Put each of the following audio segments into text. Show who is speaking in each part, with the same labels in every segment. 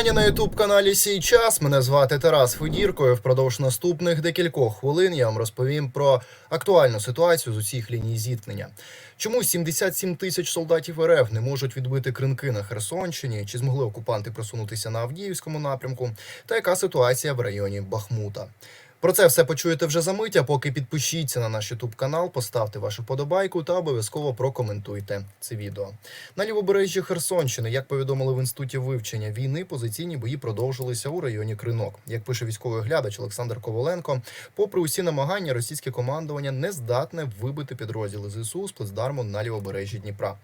Speaker 1: Вітання на ютуб каналі Сій час. Мене звати Тарас Федірко. і Впродовж наступних декількох хвилин я вам розповім про актуальну ситуацію з усіх ліній зіткнення. Чому 77 тисяч солдатів РФ не можуть відбити кринки на Херсонщині? Чи змогли окупанти просунутися на Авдіївському напрямку? Та яка ситуація в районі Бахмута? Про це все почуєте вже за мить, а поки підпишіться на наш Ютуб канал, поставте вашу подобайку та обов'язково прокоментуйте це відео. На лівобережжі Херсонщини, як повідомили в інституті вивчення війни, позиційні бої продовжилися у районі Кринок. Як пише військовий глядач Олександр Коваленко, попри усі намагання, російське командування не здатне вибити підрозділи ЗСУ з плацдарму на лівобережжі Дніпра.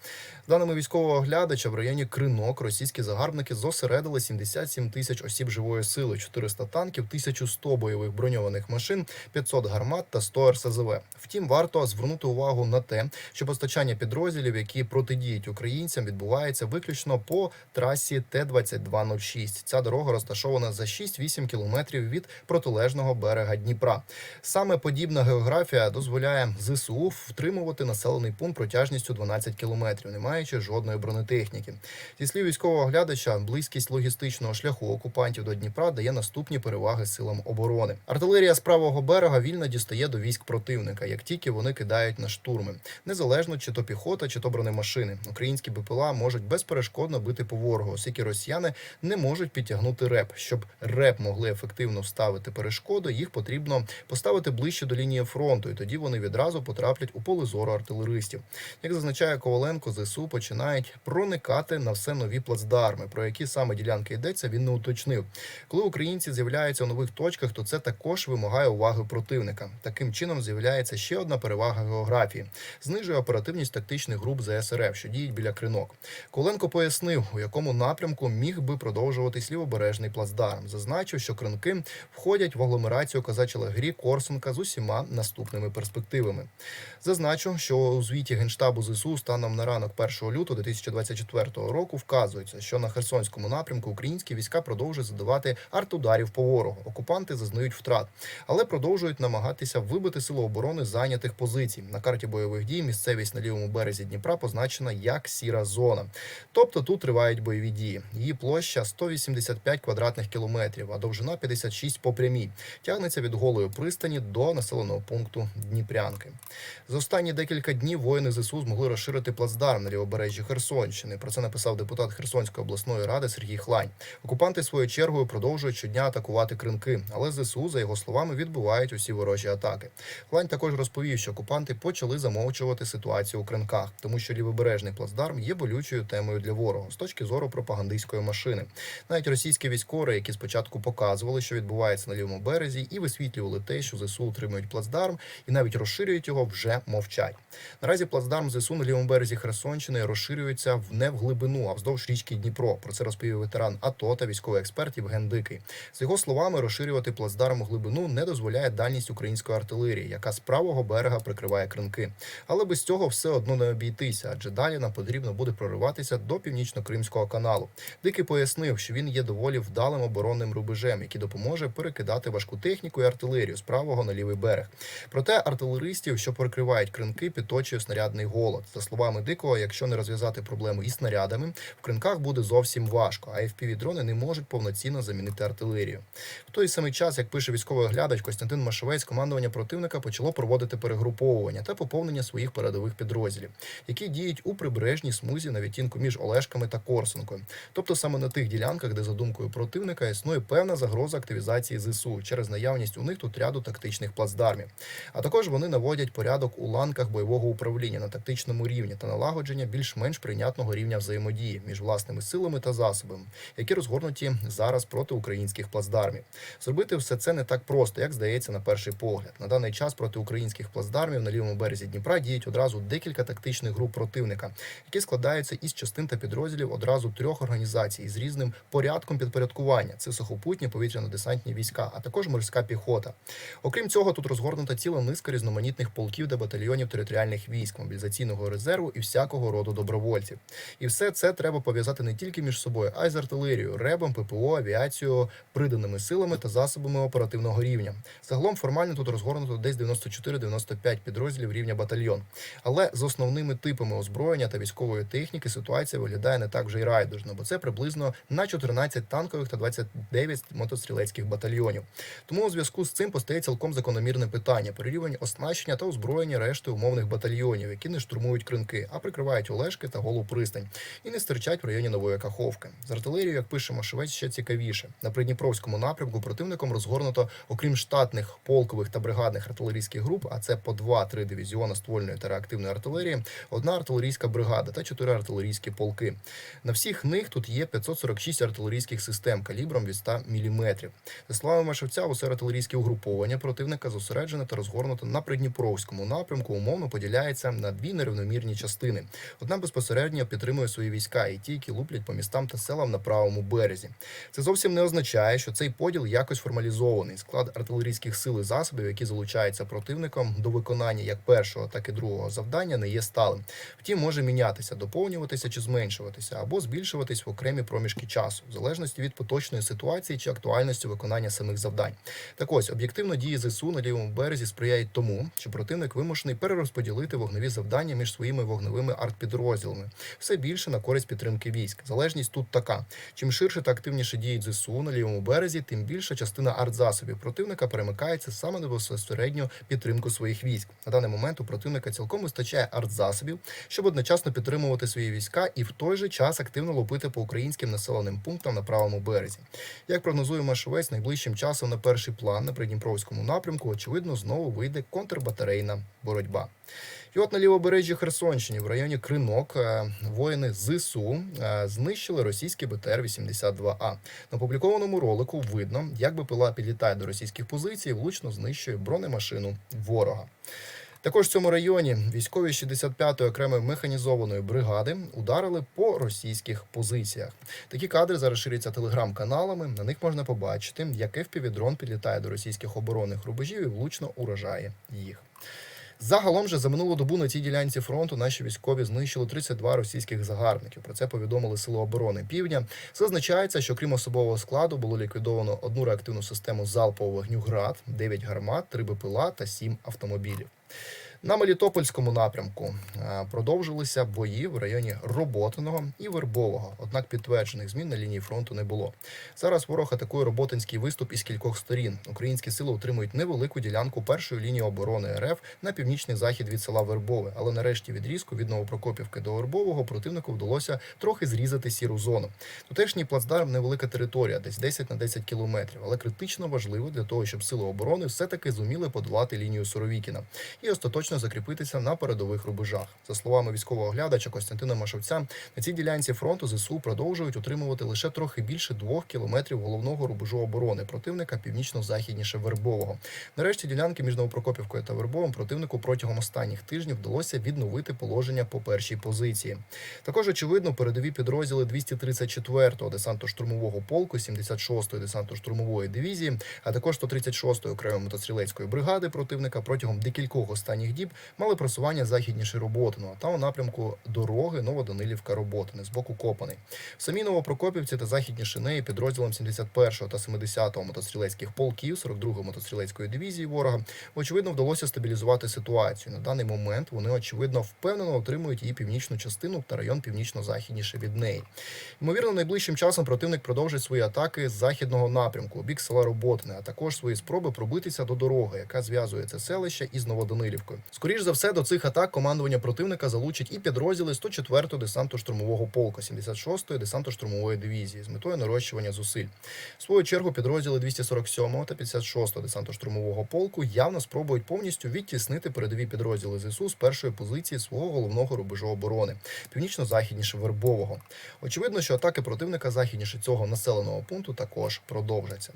Speaker 1: Даними військового глядача, в районі Кринок російські загарбники зосередили 77 тисяч осіб живої сили, 400 танків, 1100 бойових броньованих машин, 500 гармат та 100 РСЗВ. Втім, варто звернути увагу на те, що постачання підрозділів, які протидіють українцям, відбувається виключно по трасі Т-2206. Ця дорога розташована за 6-8 кілометрів від протилежного берега Дніпра. Саме подібна географія дозволяє ЗСУ втримувати населений пункт протяжністю 12 кілометрів, не маючи жодної бронетехніки. Зі слів військового глядача, близькість логістичного шляху окупантів до Дніпра дає наступні переваги силам оборони. Артилерія з правого берега вільно дістає до військ противника, як тільки вони кидають на штурми, незалежно чи то піхота, чи то бронемашини. Українські БПЛА можуть безперешкодно бити по ворогу, оскільки росіяни не можуть підтягнути реп. Щоб реп могли ефективно вставити перешкоду, їх потрібно поставити ближче до лінії фронту, і тоді вони відразу потраплять у поле зору артилеристів. Як зазначає Коваленко, ЗСУ починають проникати на все нові плацдарми. Про які саме ділянки йдеться, він не уточнив. Коли українці з'являються у нових точках, то це також вимагає уваги противника. Таким чином з'являється ще одна перевага географії: знижує оперативність тактичних груп ЗСРФ, що діють біля кринок. Коленко пояснив, у якому напрямку міг би продовжуватись лівобережний плацдарм. Зазначив, що кринки входять в агломерацію Козачі Лагрі Корсунка з усіма наступними перспективами. Зазначу, що у звіті генштабу ЗСУ станом на ранок 1 лютого 2024 року вказується, що на Херсонському напрямку українські війська продовжують задавати артударів по ворогу. Окупанти зазнають втрат, але продовжують намагатися вибити силу оборони зайнятих позицій. На карті бойових дій місцевість на лівому березі Дніпра позначена як сіра зона. Тобто тут тривають бойові дії. Її площа 185 квадратних кілометрів, а довжина 56 по прямій. Тягнеться від голої пристані до населеного пункту Дніпрянки. За останні декілька днів воїни ЗСУ змогли розширити плацдарм на лівобережжі Херсонщини. Про це написав депутат Херсонської обласної ради Сергій Хлань. Окупанти своєю чергою продовжують щодня атакувати кринки, але ЗСУ, за його словами, відбувають усі ворожі атаки. Хлань також розповів, що окупанти почали замовчувати ситуацію у кринках, тому що лівобережний плацдарм є болючою темою для ворога з точки зору пропагандистської машини. Навіть російські військові, які спочатку показували, що відбувається на лівому березі, і висвітлювали те, що ЗСУ утримують плацдарм, і навіть розширюють його, вже мовчать. Наразі плацдарм ЗСУ на лівому березі Херсонщини розширюється не в глибину, а вздовж річки Дніпро. Про це розповів ветеран АТО та військовий експерт Євген Дикий. З його словами, розширювати плацдарм у глибину не дозволяє дальність української артилерії, яка з правого берега прикриває кринки. Але без цього все одно не обійтися, адже далі нам потрібно буде прориватися до північно-кримського каналу. Дикий пояснив, що він є доволі вдалим оборонним рубежем, який допоможе перекидати важку техніку і артилерію з правого на лівий берег. Проте артилеристів, що прикривають кринки, підточує снарядний голод. За словами Дикого, якщо не розв'язати проблему із снарядами, в кринках буде зовсім важко, а fpv дрони не можуть повноцінно замінити артилерію. В той самий час, як пише військовий оглядач Костянтин Машовець, командування противника почало проводити перегруповування та поповнення своїх передових підрозділів, які діють у прибережній смузі на відтінку між Олешками та Корсункою, тобто саме на тих ділянках, де за думкою противника існує певна загроза активізації ЗСУ через наявність у них тут ряду тактичних плацдармів. А також вони наводять порядок у ланках бойового управління на тактичному рівні та налагодження більш-менш прийнятного рівня взаємодії між власними силами та засобами, які розгорнуті зараз проти українських плацдармів. Зробити все це не так просто, як здається на перший погляд. На даний час проти українських плацдармів на лівому березі Дніпра діють одразу декілька тактичних груп противника, які складаються із частин та підрозділів одразу трьох організацій з різним порядком підпорядкування. Це сухопутні повітряно-десантні війська, а також морська піхота. Окрім цього, тут розгорнута ціла низка різноманітних полків та батальйонів територіальних військ, мобілізаційного резерву і всякого роду добровольців. І все це треба пов'язати не тільки між собою, а й з артилерією, ребом, ППО, авіацією, приданими силами та засобами оперативного наступного рівня. Загалом формально тут розгорнуто десь 94-95 підрозділів рівня батальйон. Але з основними типами озброєння та військової техніки ситуація виглядає не так вже й райдужно, бо це приблизно на 14 танкових та 29 мотострілецьких батальйонів. Тому у зв'язку з цим постає цілком закономірне питання про рівень оснащення та озброєння решти умовних батальйонів, які не штурмують кринки, а прикривають Олешки та голу пристань і не стирчать в районі Нової Каховки. З артилерією, як пише Машевець, ще цікавіше. На Придніпровському напрямку противником розгорнуто, окрім штатних полкових та бригадних артилерійських груп, а це по 2-3 дивізіона ствольної та реактивної артилерії, одна артилерійська бригада та чотири артилерійські полки. На всіх них тут є 546 артилерійських систем калібром від 100 мм. За словами Машевця, усе артилерійське угруповання противника зосереджене та розгорнуто на Придніпровському напрямку, умовно поділяється на дві нерівномірні частини. Одна безпосередньо підтримує свої війська, і ті, які луплять по містам та селам на правому березі. Це зовсім не означає, що цей поділ якось формалізований. Склад артилерійських сил і засобів, які залучаються противником до виконання як першого, так і другого завдання, не є сталим. Втім, може мінятися, доповнюватися чи зменшуватися, або збільшуватись в окремі проміжки часу, в залежності від поточної ситуації чи актуальності виконання самих завдань. Так ось об'єктивно дії ЗСУ на лівому березі сприяють тому, що противник вимушений перерозподілити вогневі завдання між своїми вогневими артпідрозділами все більше на користь підтримки військ. Залежність тут така: чим ширше та активніше діють ЗСУ на лівому березі, тим більша частина артзасобів противника перемикається саме на безпосередню підтримку своїх військ. На даний момент у противника цілком вистачає артзасобів, щоб одночасно підтримувати свої війська і в той же час активно лупити по українським населеним пунктам на правому березі. Як прогнозує Машовець, найближчим часом на перший план на Придніпровському напрямку, очевидно, знову вийде контрбатарейна боротьба. І от на лівобережжі Херсонщині, в районі Кринок, е, воїни ЗСУ е, знищили російський БТР-82А. На опублікованому ролику видно, як БПЛА підлітає до російських позицій і влучно знищує бронемашину ворога. Також в цьому районі військові 65-ї окремої механізованої бригади ударили по російських позиціях. Такі кадри зараз ширяться телеграм-каналами. На них можна побачити, як FPV-дрон підлітає до російських оборонних рубежів і влучно уражає їх. Загалом же за минулу добу на цій ділянці фронту наші військові знищили 32 російських загарбників. Про це повідомили Сили оборони Півдня. Зазначається, що крім особового складу було ліквідовано одну реактивну систему залпового вогню ГРАД, 9 гармат, 3 БПЛА та 7 автомобілів. На Мелітопольському напрямку е, продовжилися бої в районі Роботиного і Вербового. Однак підтверджених змін на лінії фронту не було. Зараз ворог атакує Роботинський виступ із кількох сторін. Українські сили утримують невелику ділянку першої лінії оборони РФ на північний захід від села Вербове. Але нарешті відрізку від Новопрокопівки до Вербового противнику вдалося трохи зрізати сіру зону. Тутешній плацдарм невелика територія, десь 10 на 10 кілометрів, але критично важливо для того, щоб сили оборони все-таки зуміли подолати лінію Соровікіна і остаточно закріпитися на передових рубежах. За словами військового оглядача Костянтина Машовця, на цій ділянці фронту ЗСУ продовжують утримувати лише трохи більше двох кілометрів головного рубежу оборони противника північно-західніше Вербового. Нарешті ділянки між Новопрокопівкою та Вербовим противнику протягом останніх тижнів вдалося відновити положення по першій позиції. Також очевидно, передові підрозділи 234-го десантно-штурмового полку, 76-ї десантно-штурмової дивізії, а також 136-ї окремої мотострілецької бригади противника протягом декількох останніх діб мали просування західніше Роботиного та у напрямку дороги Новоданилівка Роботини з боку Копаний. В самій Новопрокопівці та західніше неї підрозділом 71-го та 70-го мотострілецьких полків 42-ї мотострілецької дивізії ворога очевидно вдалося стабілізувати ситуацію. На даний момент вони очевидно впевнено отримують її північну частину та район північно-західніше від неї. Ймовірно, найближчим часом противник продовжить свої атаки з західного напрямку бік села Роботине, а також свої спроби пробитися до дороги, яка зв'язує це селище із Новоданилівкою. Скоріш за все, до цих атак командування противника залучить і підрозділи 104-го десантно-штурмового полку, 76-ї десантно-штурмової дивізії з метою нарощування зусиль. В свою чергу підрозділи 247-го та 56-го десантно-штурмового полку явно спробують повністю відтіснити передові підрозділи ЗСУ з першої позиції свого головного рубежу оборони, північно-західніше Вербового. Очевидно, що атаки противника західніше цього населеного пункту також продовжаться.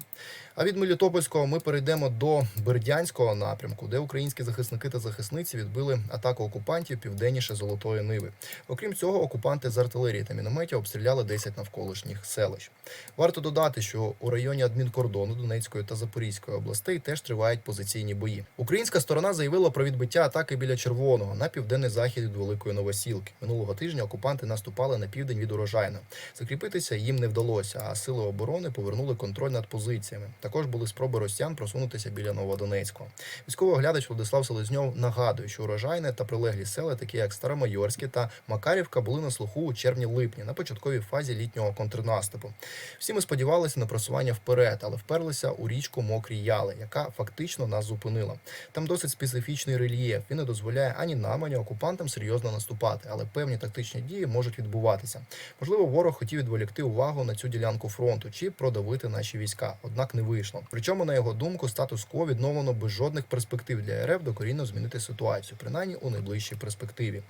Speaker 1: А від Мелітопольського ми перейдемо до Бердянського напрямку, де українські захисники та захисники захисниці відбили атаку окупантів південніше Золотої Ниви. Окрім цього, окупанти з артилерії та мінометів обстріляли 10 навколишніх селищ. Варто додати, що у районі адмінкордону Донецької та Запорізької областей теж тривають позиційні бої. Українська сторона заявила про відбиття атаки біля Червоного на південний захід від Великої Новосілки. Минулого тижня окупанти наступали на південь від урожайна. Закріпитися їм не вдалося, а сили оборони повернули контроль над позиціями. Також були спроби росіян просунутися біля Новодонецького. Військовий оглядач Владислав Селезньов нагадує, що урожайне та прилеглі села, такі як Старомайорське та Макарівка, були на слуху у червні-липні на початковій фазі літнього контрнаступу. Всі ми сподівалися на просування вперед, але вперлися у річку Мокрі Яли, яка фактично нас зупинила. Там досить специфічний рельєф. Він не дозволяє ані нам, ані окупантам серйозно наступати, але певні тактичні дії можуть відбуватися. Можливо, ворог хотів відволікти увагу на цю ділянку фронту чи продавити наші війська, однак не вийшло. Причому, на його думку, статус-кво відновлено без жодних перспектив для РФ докорінно змінити ситуацію, принаймні у найближчій перспективі.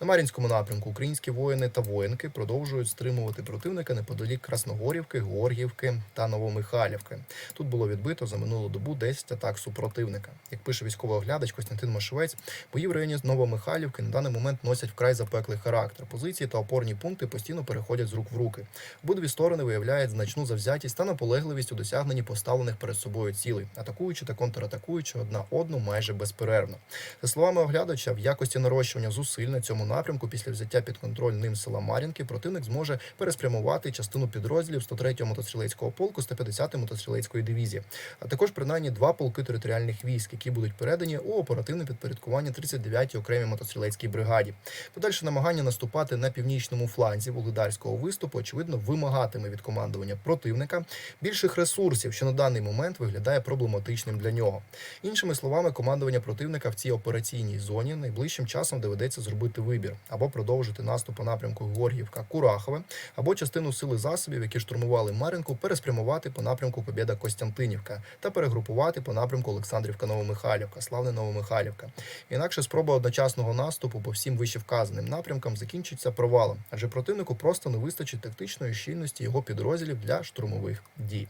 Speaker 1: На Мар'їнському напрямку українські воїни та воїнки продовжують стримувати противника неподалік Красногорівки, Горгівки та Новомихайлівки. Тут було відбито за минулу добу 10 атак супротивника. Як пише військовий оглядач Костянтин Машевець, бої в районі Новомихайлівки на даний момент носять вкрай запеклий характер. Позиції та опорні пункти постійно переходять з рук в руки. Обидві сторони виявляють значну завзятість та наполегливість у досягненні поставлених перед собою цілей, атакуючи та контратакуючи одна одну майже безперервно. За словами оглядача, в якості нарощування зусиль на цьому напрямку після взяття під контроль ним села Мар'їнки противник зможе переспрямувати частину підрозділів 103-го мотострілецького полку 150-ї мотострілецької дивізії, а також принаймні два полки територіальних військ, які будуть передані у оперативне підпорядкування 39-й окремій мотострілецькій бригаді. Подальше намагання наступати на північному фланзі вугледарського виступу, очевидно, вимагатиме від командування противника більших ресурсів, що на даний момент виглядає проблематичним для нього. Іншими словами, командування противника в цій операційній зоні найближчим часом доведеться зробити вибір або продовжити наступ по напрямку Горгівка Курахове, або частину сили засобів, які штурмували Мар'їнку, переспрямувати по напрямку Побєда Костянтинівка та перегрупувати по напрямку Олександрівка Новомихайлівка, Славне Новомихайлівка. Інакше спроба одночасного наступу по всім вищевказаним напрямкам закінчиться провалом, адже противнику просто не вистачить тактичної щільності його підрозділів для штурмових дій.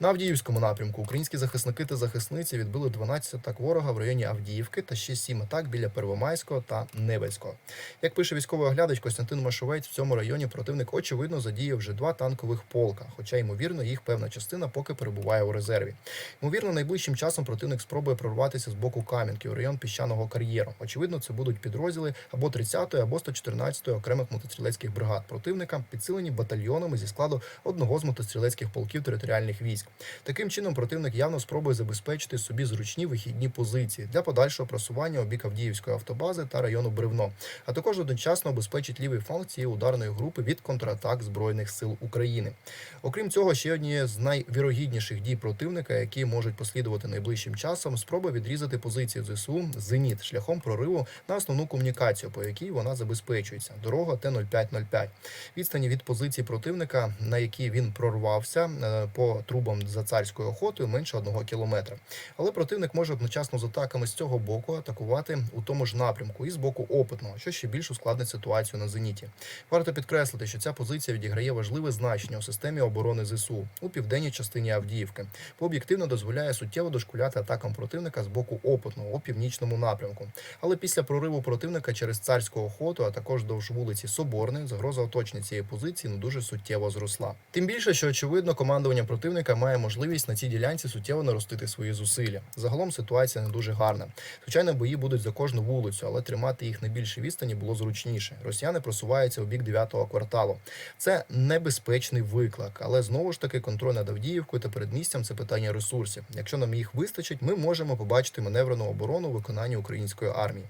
Speaker 1: На Авдіївському напрямку українські захисники та захисниці відбили 12 атак ворога в районі Авдіївки та ще 7 атак біля Первомайського та Невельського. Як пише військовий оглядач Костянтин Машовець, в цьому районі противник очевидно задіяв вже два танкових полка, хоча ймовірно їх певна частина поки перебуває у резерві. Ймовірно, найближчим часом противник спробує прорватися з боку Кам'янки у район піщаного кар'єру. Очевидно, це будуть підрозділи або 30-ї, або 114-ї окремих мотострілецьких бригад противника, підсилені батальйонами зі складу одного з мотострілецьких полків територіальних військ. Таким чином, противник явно спробує забезпечити собі зручні вихідні позиції для подальшого просування у бік Авдіївської автобази та району Бревно, а також одночасно обезпечить лівий фланг цієї ударної групи від контратак збройних сил України. Окрім цього, ще однією з найвірогідніших дій противника, які можуть послідувати найближчим часом, спроба відрізати позиції ЗСУ зеніт шляхом прориву на основну комунікацію, по якій вона забезпечується. Дорога Т-0505. Відстані від позиції противника, на якій він прорвався е, по трубам за царською охотою, менше одного кілометра. Але противник може одночасно з атаками з цього боку атакувати у тому ж напрямку і з боку опитного, що ще більш ускладнить ситуацію на зеніті. Варто підкреслити, що ця позиція відіграє важливе значення у системі оборони ЗСУ у південній частині Авдіївки, бо об'єктивно дозволяє суттєво дошкуляти атакам противника з боку опитного у північному напрямку. Але після прориву противника через царську охоту, а також довж вулиці Соборної, загроза оточення цієї позиції не дуже суттєво зросла. Тим більше, що очевидно, командування противника має можливість на цій ділянці суттєво наростити свої зусилля. Загалом ситуація не дуже гарна. Звичайно, бої будуть за кожну вулицю, але тримати їх на більшій відстані було зручніше. Росіяни просуваються у бік 9-го кварталу. Це небезпечний виклик, але знову ж таки контроль над Авдіївкою та передмістям це питання ресурсів. Якщо нам їх вистачить, ми можемо побачити маневрену оборону у виконанні української армії.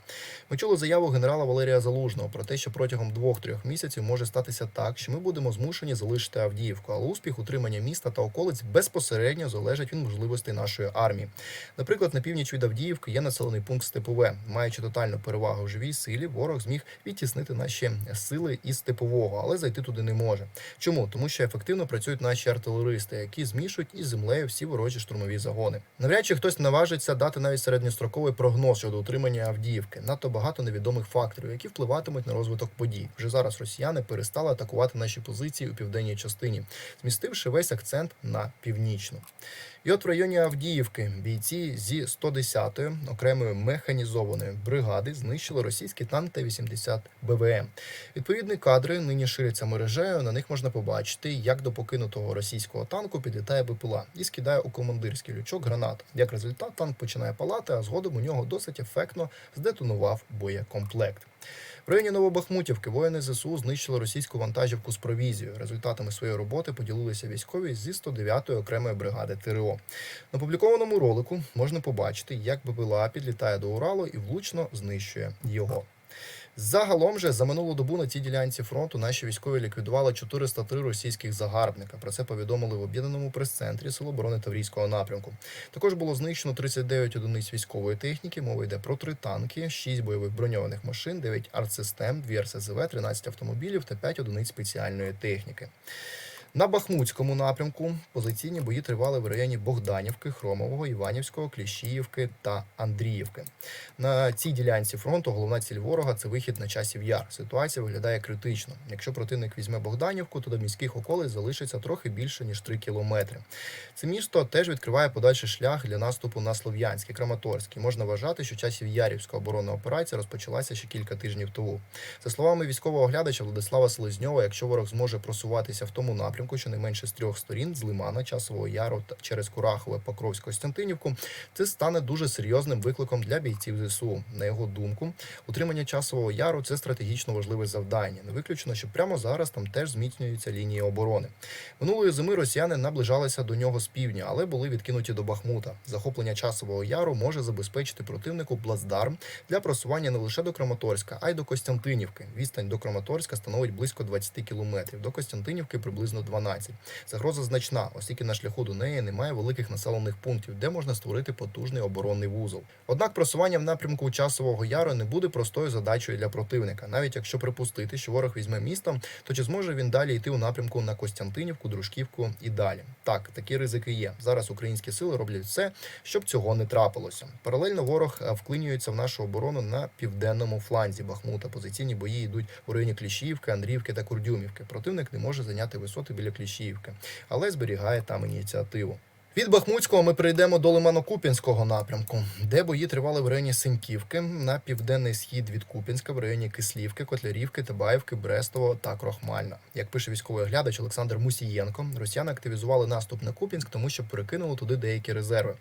Speaker 1: Ми чули заяву генерала Валерія Залужного про те, що протягом двох-трьох місяців може статися так, що ми будемо змушені залишити Авдіївку, але успіх утримання міста та околиць безпосередньо залежить від можливостей нашої армії. Наприклад, на північ від Авдіївки є населений пункт Степове. Маючи тотальну перевагу в живій силі, ворог зміг відтіснити наші сили із степового, але зайти туди не може. Чому? Тому що ефективно працюють наші артилеристи, які змішують із землею всі ворожі штурмові загони. Навряд чи хтось наважиться дати навіть середньостроковий прогноз щодо утримання Авдіївки. Надто багато невідомих факторів, які впливатимуть на розвиток подій. Вже зараз росіяни перестали атакувати наші позиції у південній частині, змістивши весь акцент на північну. І от в районі Авдіївки бійці зі 110-ї окремої механізованої бригади знищили російський танк Т-80 БВМ. Відповідні кадри нині ширяться мережею. На них можна побачити, як до покинутого російського танку підлітає БПЛА і скидає у командирський лючок гранату. Як результат, танк починає палати, а згодом у нього досить ефектно здетонував боєкомплект. Районі Новобахмутівки воїни ЗСУ знищили російську вантажівку з провізією. Результатами своєї роботи поділилися військові зі 109-ї окремої бригади ТРО. На опублікованому ролику можна побачити, як БПЛА підлітає до Уралу і влучно знищує його. Загалом же за минулу добу на цій ділянці фронту наші військові ліквідували 403 російських загарбника. Про це повідомили в об'єднаному прес-центрі Сил оборони Таврійського напрямку. Також було знищено 39 одиниць військової техніки. Мова йде про три танки, 6 бойових броньованих машин, 9 артсистем, 2 РСЗВ, 13 автомобілів та 5 одиниць спеціальної техніки. На Бахмутському напрямку позиційні бої тривали в районі Богданівки, Хромового, Іванівського, Кліщіївки та Андріївки. На цій ділянці фронту головна ціль ворога це вихід на часів яр. Ситуація виглядає критично. Якщо противник візьме Богданівку, то до міських околиць залишиться трохи більше ніж 3 кілометри. Це місто теж відкриває подальший шлях для наступу на Слов'янськ і Краматорськ. І можна вважати, що часів Ярівська оборонна операція розпочалася ще кілька тижнів тому. За словами військового оглядача Владислава Селезньова, якщо ворог зможе просуватися в тому напрямку, щонайменше з трьох сторін з Лимана, Часового Яру через Курахове, Покровськ, Костянтинівку, це стане дуже серйозним викликом для бійців ЗСУ. На його думку, утримання Часового Яру це стратегічно важливе завдання. Не виключено, що прямо зараз там теж зміцнюються лінії оборони. Минулої зими росіяни наближалися до нього з півдня, але були відкинуті до Бахмута. Захоплення Часового Яру може забезпечити противнику плацдарм для просування не лише до Краматорська, а й до Костянтинівки. Відстань до Краматорська становить близько 20 кілометрів. До Костянтинівки приблизно 12. Загроза значна, оскільки на шляху до неї немає великих населених пунктів, де можна створити потужний оборонний вузол. Однак просування в напрямку часового яру не буде простою задачею для противника. Навіть якщо припустити, що ворог візьме місто, то чи зможе він далі йти у напрямку на Костянтинівку, Дружківку і далі? Так, такі ризики є. Зараз українські сили роблять все, щоб цього не трапилося. Паралельно ворог е, вклинюється в нашу оборону на південному фланзі Бахмута. Позиційні бої йдуть у районі Кліщіївки, Андріївки та Курдюмівки. Противник не може зайняти висоти біля Кліщіївки, але зберігає там ініціативу. Від Бахмутського ми перейдемо до Лимано-Купінського напрямку, де бої тривали в районі Синьківки на південний схід від Купінська, в районі Кислівки, Котлярівки, Табаївки, Брестового та Крохмальна. Як пише військовий оглядач Олександр Мусієнко, росіяни активізували наступ на Купінськ, тому що перекинули туди деякі резерви.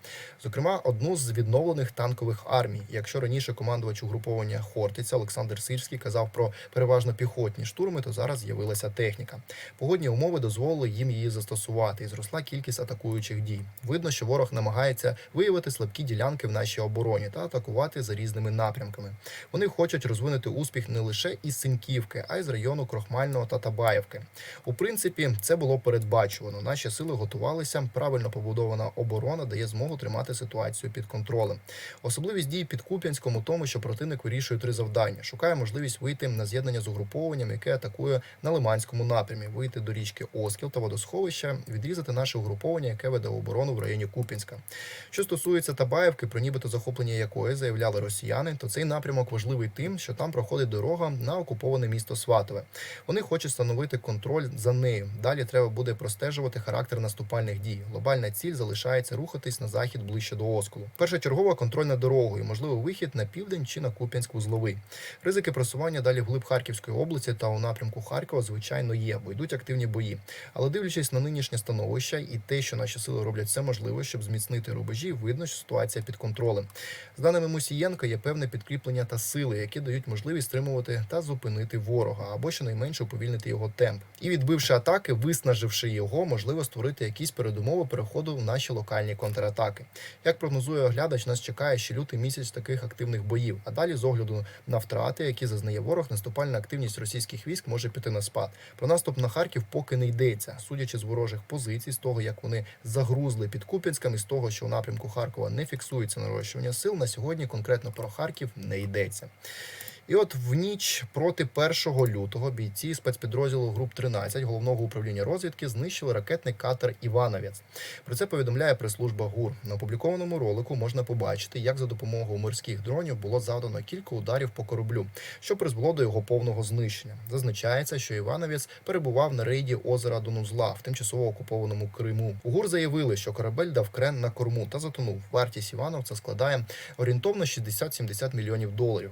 Speaker 1: Зокрема, одну з відновлених танкових армій. Якщо раніше командувач угруповання Хортиця Олександр Сирський казав про переважно піхотні штурми, то зараз з'явилася техніка. Погодні умови дозволили їм її застосувати, і зросла кількість атакуючих дій. Видно, що ворог намагається виявити слабкі ділянки в нашій обороні та атакувати за різними напрямками. Вони хочуть розвинути успіх не лише із Синьківки, а й з району Крохмального та Табаївки. У принципі, це було передбачувано. Наші сили готувалися. Правильно побудована оборона дає змогу тримати ситуацію під контролем. Особливість дій під Куп'янськом у тому, що противник вирішує три завдання: шукає можливість вийти на з'єднання з угрупованням, яке атакує на Лиманському напрямі, вийти до річки Оскіл та водосховища, відрізати наше угруповання, яке веде оборону в районі Купінська. Що стосується Табаївки, про нібито захоплення якої заявляли росіяни, то цей напрямок важливий тим, що там проходить дорога на окуповане місто Сватове. Вони хочуть встановити контроль за нею. Далі треба буде простежувати характер наступальних дій. Глобальна ціль залишається рухатись на захід ближче до Осколу. Першочергова контроль над дорогою, можливо, вихід на південь чи на Куп'янськ-Узловий. Ризики просування далі вглиб Харківської області та у напрямку Харкова, звичайно, є, бо йдуть активні бої. Але дивлячись на нинішнє становище і те, що наші сили роблять все можливе, щоб зміцнити рубежі, видно, що ситуація під контролем. З даними Мусієнка, є певне підкріплення та сили, які дають можливість стримувати та зупинити ворога, або щонайменше уповільнити його темп. І відбивши атаки, виснаживши його, можливо створити якісь передумови переходу в наші локальні контратаки. Як прогнозує оглядач, нас чекає ще лютий місяць таких активних боїв. А далі, з огляду на втрати, які зазнає ворог, наступальна активність російських військ може піти на спад. Про наступ на Харків поки не йдеться, судячи з ворожих позицій, з того як вони загрузли під Куп'янськом, із того, що у напрямку Харкова не фіксується нарощування сил. На сьогодні конкретно про Харків не йдеться. І от в ніч проти 1 лютого бійці спецпідрозділу груп 13 головного управління розвідки знищили ракетний катер Івановець. Про це повідомляє прес-служба ГУР. На опублікованому ролику можна побачити, як за допомогою морських дронів було завдано кілька ударів по кораблю, що призвело до його повного знищення. Зазначається, що Івановець перебував на рейді озера Донузла в тимчасово окупованому Криму. У ГУР заявили, що корабель дав крен на корму та затонув. Вартість Івановця складає орієнтовно 60-70 мільйонів доларів.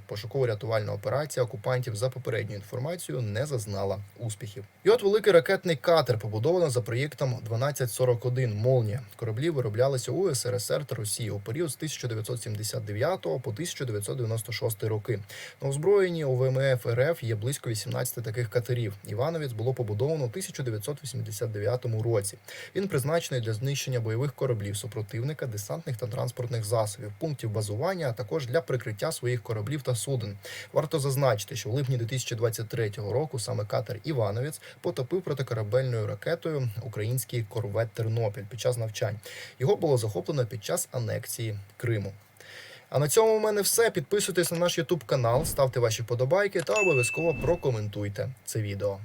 Speaker 1: Пошуково-рятувальна операція окупантів за попередньою інформацією не зазнала успіхів. І от великий ракетний катер побудовано за проєктом 1241 Молнія. Кораблі вироблялися у СРСР та Росії у період з 1979 по 1996 роки. На озброєнні у ВМФ РФ є близько 18 таких катерів. Івановець було побудовано у 1989 році. Він призначений для знищення бойових кораблів супротивника, десантних та транспортних засобів, пунктів базування, а також для прикриття своїх кораблів та суден. Варто зазначити, що в липні 2023 року саме катер Івановець потопив протикорабельною ракетою український корвет Тернопіль під час навчань. Його було захоплено під час анексії Криму. А на цьому в мене все. Підписуйтесь на наш YouTube канал, ставте ваші подобайки та обов'язково прокоментуйте це відео.